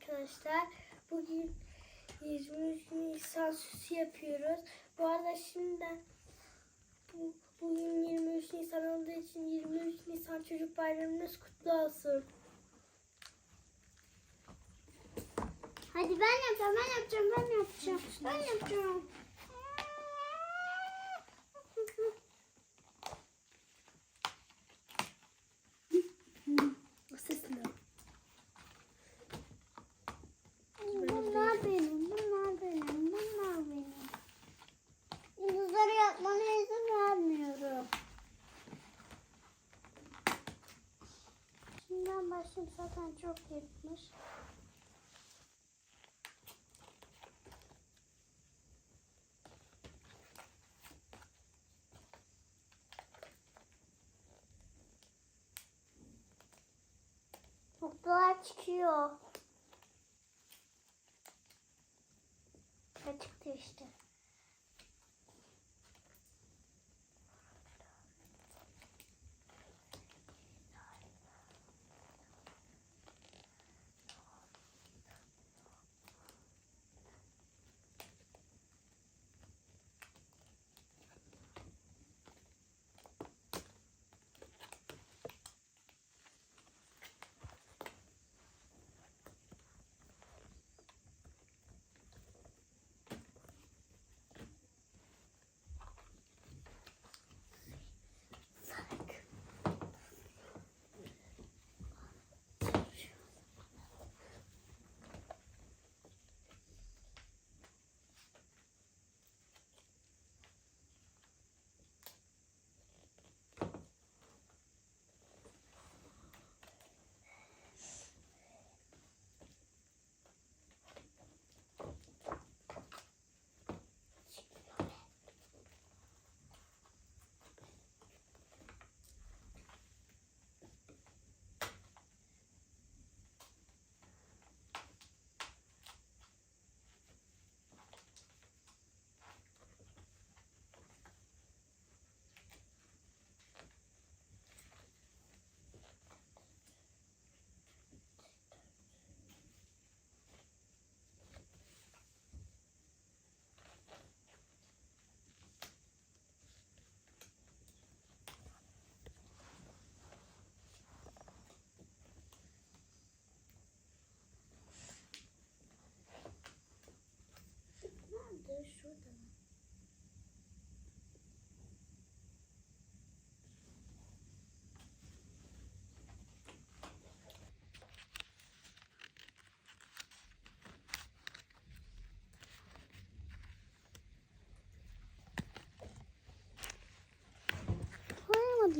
arkadaşlar. Bugün 23 Nisan süsü yapıyoruz. Bu arada şimdiden bu, bugün 23 Nisan olduğu için 23 Nisan Çocuk Bayramınız kutlu olsun. Hadi ben yapacağım, ben yapacağım, ben yapacağım. Ben yapacağım. O ses ne? Bunlar benim, bunlar benim, bunlar benim. Yıldızları yapmana izin vermiyorum. Şimdiden başlayayım zaten çok yetmiş. Noktalar çıkıyor.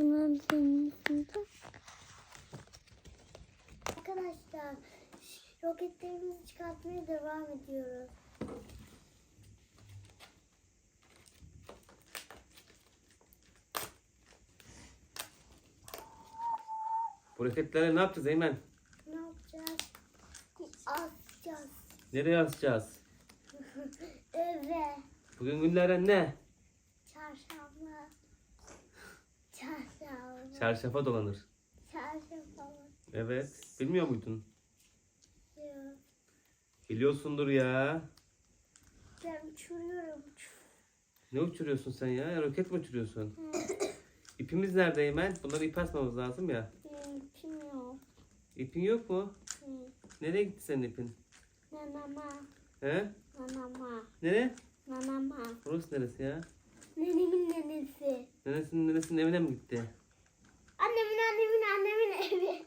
Üstünde. Arkadaşlar roketlerimizi çıkartmaya devam ediyoruz. Bu roketlerle ne yapacağız Eymen? Ne yapacağız? Asacağız. Nereye asacağız? Eve. Bugün günlerden ne? Çarşamba. Çarşafa dolanır. Çarşamba. Evet. Bilmiyor muydun? Yok. Biliyorsundur ya. Ben uçuruyorum. Ne uçuruyorsun sen ya? Roket mi uçuruyorsun? İpimiz nerede Eymen? Bunları ip asmamız lazım ya. Hmm, Bilmiyorum. İpin yok mu? Hmm. Nereye gitti senin ipin? Nanama. He? Nanama. Nere? Nanama. Burası neresi ya? Nenemin nenesi. Neresinin neresinin evine mi gitti? Annemin annemin annemin evi.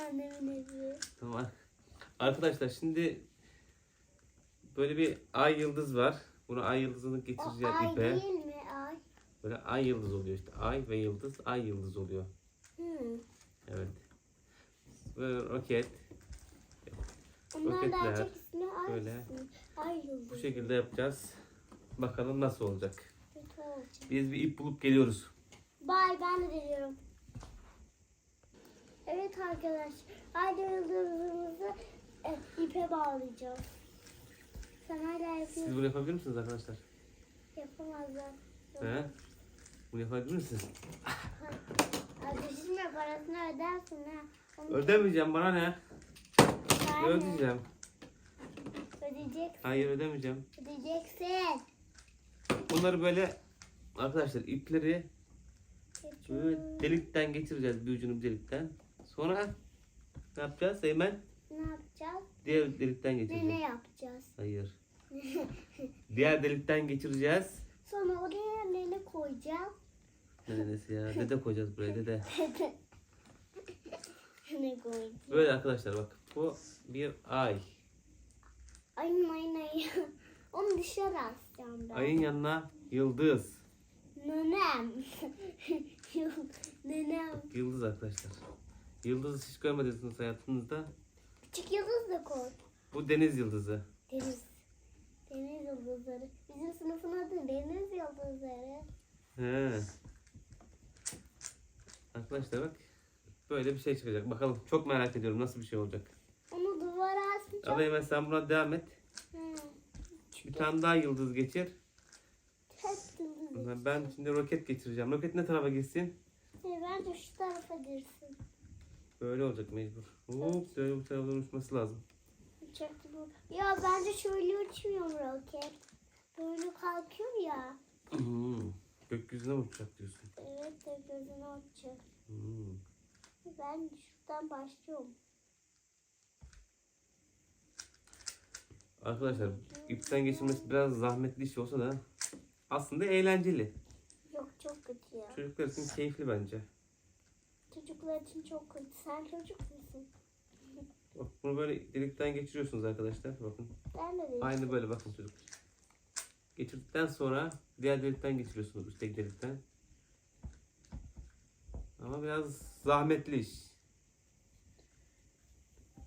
annemin evi. Tamam. Arkadaşlar şimdi böyle bir ay yıldız var. Bunu ay yıldızını O geçireceğim ay ipe. değil mi ay? Böyle ay yıldız oluyor işte. Ay ve yıldız, ay yıldız oluyor. Hmm. Evet. Böyle roket. Onlar Roketler, daha çok ismi ay. böyle. Ay yıldızı. Bu şekilde yapacağız. Bakalım nasıl olacak. Kötü olacak. Biz bir ip bulup geliyoruz. Bay ben de geliyorum. Evet arkadaş. Ay yıldızımızı e, ipe bağlayacağız. Sen hala Siz yapıyorsun. bunu yapabilir misiniz arkadaşlar? Yapamazlar. He? Bunu yapabilir misiniz? Ay düşünme parasını ödersin ha. Onu Ödemeyeceğim bana ne? Ben de. ödeyeceğim. Ödeyeceksin. Hayır ödemeyeceğim. Ödeyeceksin. Bunları böyle arkadaşlar ipleri böyle delikten geçireceğiz bir ucunu bir delikten. Sonra ne yapacağız Eymen? Ne yapacağız? Diğer delikten Ne, geçireceğiz. ne yapacağız? Hayır. Diğer delikten geçireceğiz. Sonra oraya ne koyacağız? Ne nenesi ya? Dede koyacağız buraya dede. ne koyacağız? Böyle arkadaşlar bak. Bu bir ay. Ayın ayın ayın. Onu dışarı asacağım ben. Ayın yanına yıldız. Nenem. Nenem. Yıldız arkadaşlar. Yıldız hiç görmediniz hayatınızda. Küçük yıldız da koy. Bu deniz yıldızı. Deniz. Deniz yıldızları. Bizim sınıfın adı Deniz Yıldızları. He. Arkadaşlar bak. Böyle bir şey çıkacak. Bakalım. Çok merak ediyorum nasıl bir şey olacak. Onu duvara asacağım. Al Eymen sen buna devam et. Hı. Bir tane daha yıldız yıldız. Ben şimdi roket geçireceğim. Roket ne tarafa gitsin? Ee, Bence şu tarafa girsin. Böyle olacak mecbur. Hop böyle bu doğru uçması lazım. Ya bence şöyle uçmuyor roket. Böyle kalkıyor ya. Hmm. Gökyüzüne uçacak diyorsun? Evet de gözüne uçacak. Hmm. Ben şuradan başlıyorum. Arkadaşlar ipten geçirmesi biraz zahmetli iş olsa da aslında eğlenceli. Yok çok kötü ya. Çocuklar için keyifli bence. Çocuklar için çok kötü. Sen çocuk musun? Bak bunu böyle delikten geçiriyorsunuz arkadaşlar. Bakın. Ben de değilim. Aynı böyle bakın çocuk. Geçirdikten sonra diğer delikten geçiriyorsunuz üstteki delikten. Ama biraz zahmetli iş.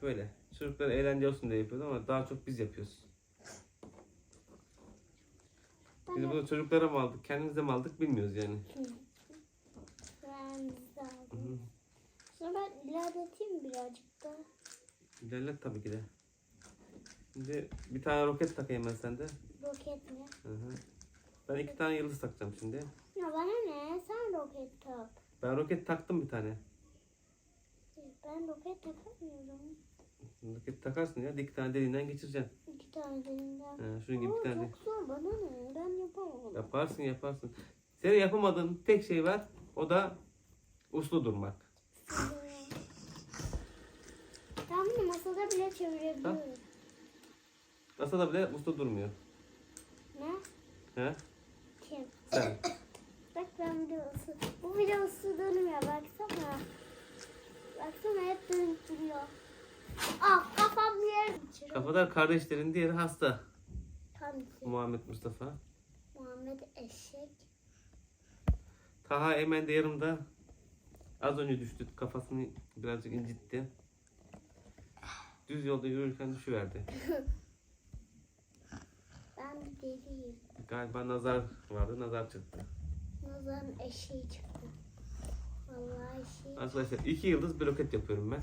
Böyle. Çocuklar eğlence olsun diye yapıyoruz ama daha çok biz yapıyoruz. Biz bunu çocuklara mı aldık, kendimize mi aldık bilmiyoruz yani. Ben de aldım. Sonra ben ilerleteyim birazcık da. İlerlet tabii ki de. Şimdi bir tane roket takayım ben sende. Roket mi? Hı hı. Ben iki tane yıldız takacağım şimdi. Ya bana ne? Sen roket tak. Ben roket taktım bir tane. Ben roket takamıyorum. Roket takarsın ya. İki tane deliğinden geçireceksin. İki tane dilinden. Ha, şunun gibi bir Oo, tane. çok zor bana ne? Ben yapamam. Yaparsın yaparsın. Senin yapamadığın tek şey var. O da uslu durmak. Ben bunu masada bile çevirebiliyorum. Masada bile uslu durmuyor. Ne? He? Kim? Sen. Bak ben bir ısı. Bu bile ısı dönmüyor. Baksana. Baksana hep dönüp duruyor. Ah kafam bir yere geçiriyor. Kafadar kardeşlerin diğeri hasta. Hangisi? Muhammed Mustafa. Muhammed eşek. Taha Eymen de yanımda. Az önce düştü. Kafasını birazcık incitti. Düz yolda yürürken düşüverdi. Ben bir deliyim. Galiba nazar vardı. Nazar çıktı. Nazar'ın eşeği çıktı. Arkadaşlar iki yıldız bir roket yapıyorum ben.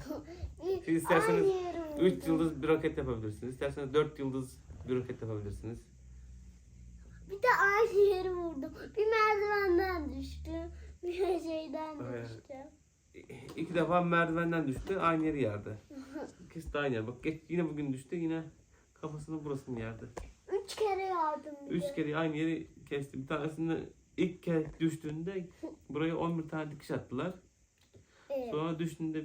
Siz isterseniz. Üç yıldız bir roket yapabilirsiniz. İsterseniz dört yıldız bir roket yapabilirsiniz. Bir de aynı yere vurdum. Bir merdivenden düştüm. Bir şeyden düştüm. İki defa merdivenden düştü. Aynı yeri yerdi. İkisi de aynı yer. Bak geç, yine bugün düştü. Yine kafasını burasını yerdi. Üç kere yardım Üç kere aynı yeri kesti. Bir tanesinde ilk kez düştüğünde buraya 11 tane dikiş attılar. Evet. Sonra düştüğünde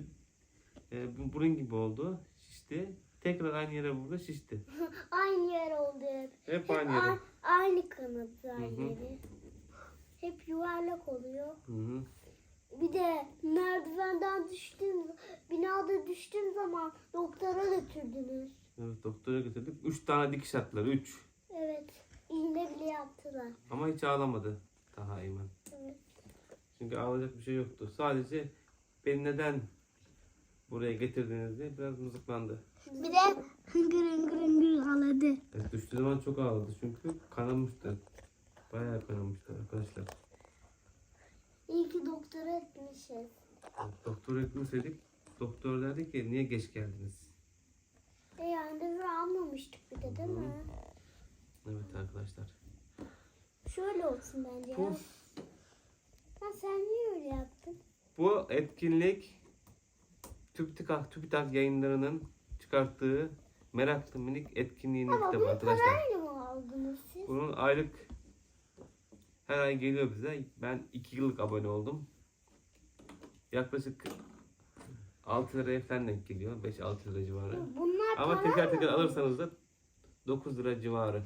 e, bu- burun gibi oldu. Şişti. Tekrar aynı yere vurdu. Şişti. Aynı yer oldu hep. Hep aynı yere. a- aynı kanadı aynı Hı hı. yeri. Hep yuvarlak oluyor. Hı hı. Bir de merdivenden düştüğüm, binada düştüğüm zaman doktora götürdünüz. Evet doktora götürdük. Üç tane dikiş attılar. Üç. Evet. İğne bile yaptılar. Ama hiç ağlamadı. Daha Eymen. Evet. Çünkü ağlayacak bir şey yoktu. Sadece beni neden buraya getirdiniz diye biraz mızıklandı. Bir de hıngır hıngır hıngır ağladı. Evet, düştüğü zaman çok ağladı çünkü kanamıştı. Bayağı kanamıştı arkadaşlar. İyi ki doktora etmişiz. Evet, doktora gitmeseydik doktor derdi ki niye geç geldiniz? E yani de almamıştık bir de değil mi? Evet arkadaşlar. Şöyle olsun bence ya. Bu, Ha, sen niye öyle yaptın? bu etkinlik TÜBİTAK, TÜBİTAK yayınlarının çıkarttığı meraklı minik etkinliğini Ama kitabı bunu arkadaşlar. parayla mı aldınız siz? Bunun aylık her ay geliyor bize. Ben 2 yıllık abone oldum. Yaklaşık 6 liraya falan denk geliyor. 5-6 lira civarı. Bunlar Ama para teker mı? teker alırsanız da 9 lira civarı.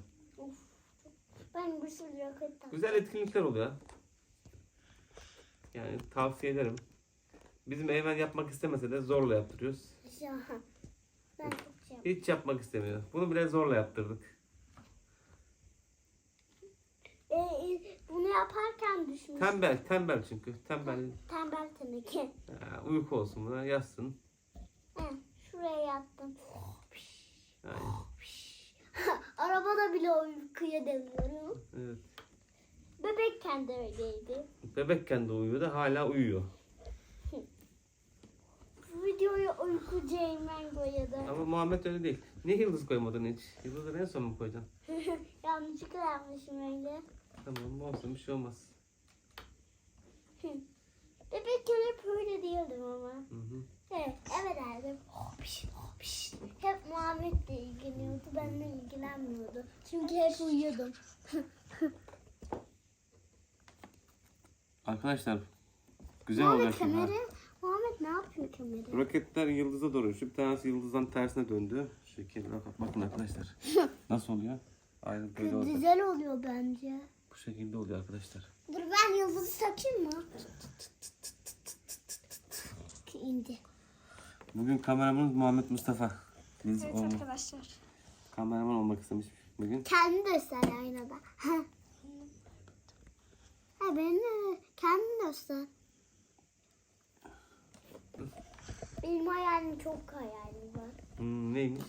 Ben bir sürü taktım. Güzel etkinlikler oluyor. Yani tavsiye ederim. Bizim Eymen yapmak istemese de zorla yaptırıyoruz. Ya, Ben çok şey. Hiç yapmak istemiyor. Bunu bile zorla yaptırdık. Ee, e, bunu yaparken düşmüş. Tembel, tembel çünkü. Tembel. Tembel teneke. Ha, uyku olsun buna, yatsın. He, şuraya yattım. Yani, Arabada bile uykuya demiyorum. evet. Bebekken de öyleydi. Bebekken de uyuyor da hala uyuyor. Bu videoyu uykucu Eymen koyadı. Ama Muhammed öyle değil. Niye yıldız koymadın hiç? Yıldızları en son mu koyacaksın? Yanlışlıkla yapmışım öyle. Tamam olsun bir şey olmaz. Bebekken hep öyle diyordum ama. Hı hı. Evet, evet derdim. Hopiş, hopiş. Benimle ilgilenmiyordu. Çünkü hep uyuyordum. Arkadaşlar güzel Muhammed olacak şimdi. ha. kamera, Muhammed ne yapıyor kamera? Roketler yıldıza doğru. Şu bir tanesi yıldızdan tersine döndü. Bak- bakın arkadaşlar. Nasıl oluyor? Aynen böyle olacak. Güzel oluyor bence. Bu şekilde oluyor arkadaşlar. Dur ben yıldızı takayım mı? İndi. Bugün kameramanımız Muhammed Mustafa. Biz Evet olma- arkadaşlar. Kameraman olmak istemiş bugün. Kendini göster aynada. Ha. Ha beni kendini göster. Benim hayalim çok hayalim var. Hmm, neymiş?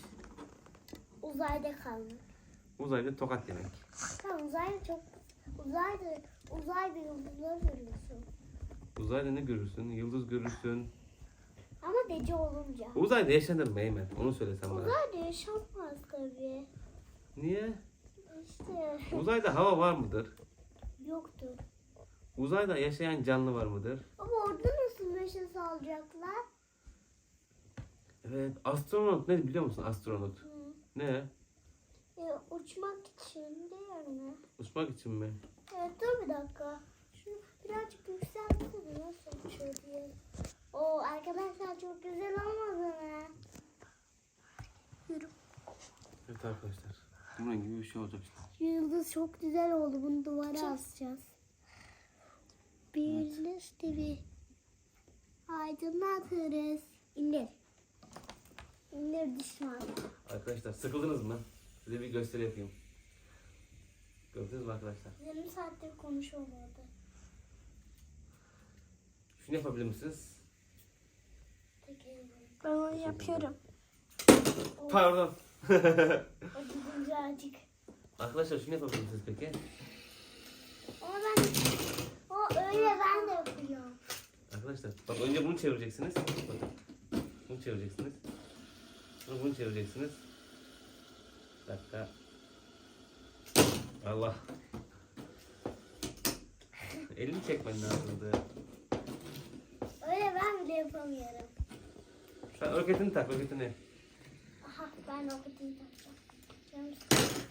Uzayda kalmak. Uzayda tokat yemek. Tamam uzayda çok uzayda uzayda yıldızları görüyorsun. Uzayda ne görürsün? Yıldız görürsün. Ama gece olunca. Uzayda yaşanır mı Eymen? Onu söylesen bana. Uzayda yaşanmaz tabii. Niye? İşte Uzayda hava var mıdır? yoktur. Uzayda yaşayan canlı var mıdır? Ama orada nasıl neşe alacaklar? Evet. Astronot ne biliyor musun astronot? Hı. Ne? E, uçmak için değil mi? Uçmak için mi? Evet dur bir dakika. Şunu birazcık yükseltsene nasıl uçuyor diye. Oo arkadaşlar çok güzel olmadı mı? Yürü. Evet arkadaşlar. Bunun gibi bir şey olacak işte. Yıldız çok güzel oldu. Bunu duvara asacağız. Birleş TV. Aydınlatırız. İndir. İndir düşman. Arkadaşlar sıkıldınız mı? Size bir gösteri yapayım. Gördünüz mü arkadaşlar? Yarım saattir konuşamadı. Şunu yapabilir misiniz? Ben onu yapıyorum. Pardon. O gidince azıcık. arkadaşlar şunu yapabilir misiniz peki? Ama ben o öyle ben de yapıyorum. Arkadaşlar bak önce bunu çevireceksiniz. Bakın. Bunu çevireceksiniz. Sonra bunu çevireceksiniz. Bir dakika. Allah. Elini çekmen lazımdı. Öyle ben bile yapamıyorum. Sen roketini tak roketini. Aha ben roketini takacağım. Canım sıkıldı.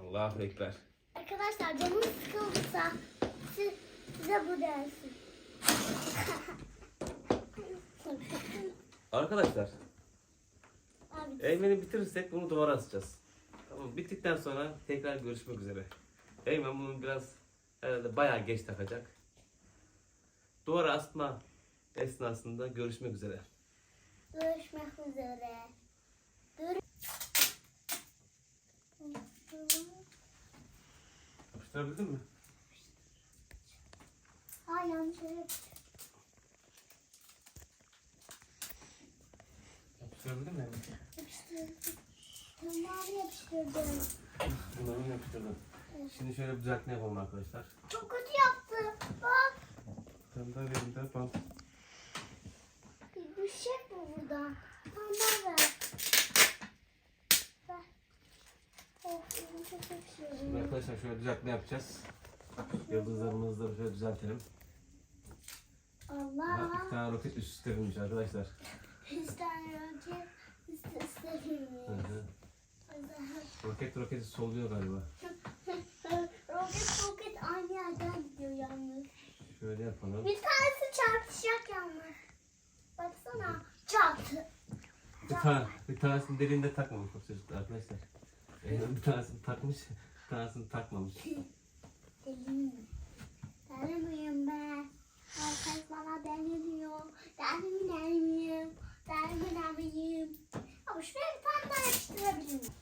Allahu Ekber. Arkadaşlar canım sıkıldıysa siz, size bu dersin. Arkadaşlar Abi Eymen'i bitirirsek bunu duvara asacağız. Tamam bittikten sonra tekrar görüşmek üzere. Eymen bunu biraz herhalde bayağı geç takacak. Duvara asma esnasında görüşmek üzere. Görüşmek üzere. Dur. Yapıştırabildin mi? Ha yanlış yere. Yapıştırabildin mi? Yapıştırdım. Mavi yapıştırdım. Bunları yapıştırdım. Şimdi şöyle bir düzeltme yapalım arkadaşlar. Çok kötü yaptım. Bak Sen de elimde yapalım. Şimdi arkadaşlar şöyle düzeltme yapacağız. Yıldızlarımızı da şöyle düzeltelim. Allah. iki tane roket üst üste binmiş arkadaşlar. Üç tane roket üst üste Roket roketi solluyor galiba. roket roket aynı yerden gidiyor yalnız. Şöyle yapalım. Bir tanesi çarpışacak yalnız. Baksana. Çarptı. Bir, tane, bir tanesini deliğinde takmamış bak çocuklar arkadaşlar. Bir tanesini takmış, bir tanesini takmamış. Deliyim. Deli miyim ben? Herkes bana deli diyor. Miyim? Deli mi deli miyim? Ama şuraya bir tane daha yapıştırabilirim.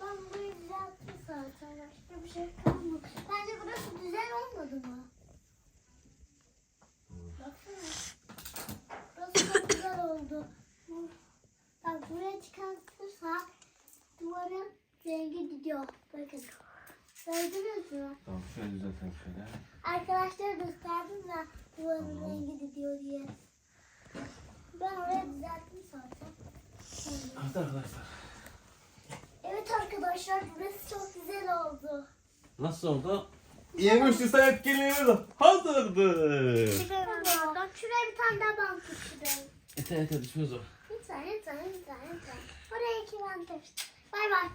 Ben burayı düzelttim zaten. Başka bir şey kalmadı. Bence burası güzel olmadı mı? Baksana. Burası çok güzel oldu. Bak buraya çıkartırsak duvarın rengi gidiyor. Bakın. Gördünüz mü? Tamam şöyle düzeltelim şöyle. Arkadaşlar gösterdim de duvarın Tamam. rengi gidiyor diye. Ben oraya düzelttim zaten. Evet arkadaşlar. Evet arkadaşlar burası çok güzel oldu. Nasıl oldu? 23 Nisan etkinliğimiz hazırdır. Tamam. Şuraya bir tane daha bant tutturayım. İnternete düşmez o. Lütfen lütfen lütfen lütfen. Oraya iki bant yapıştır. Bay bay.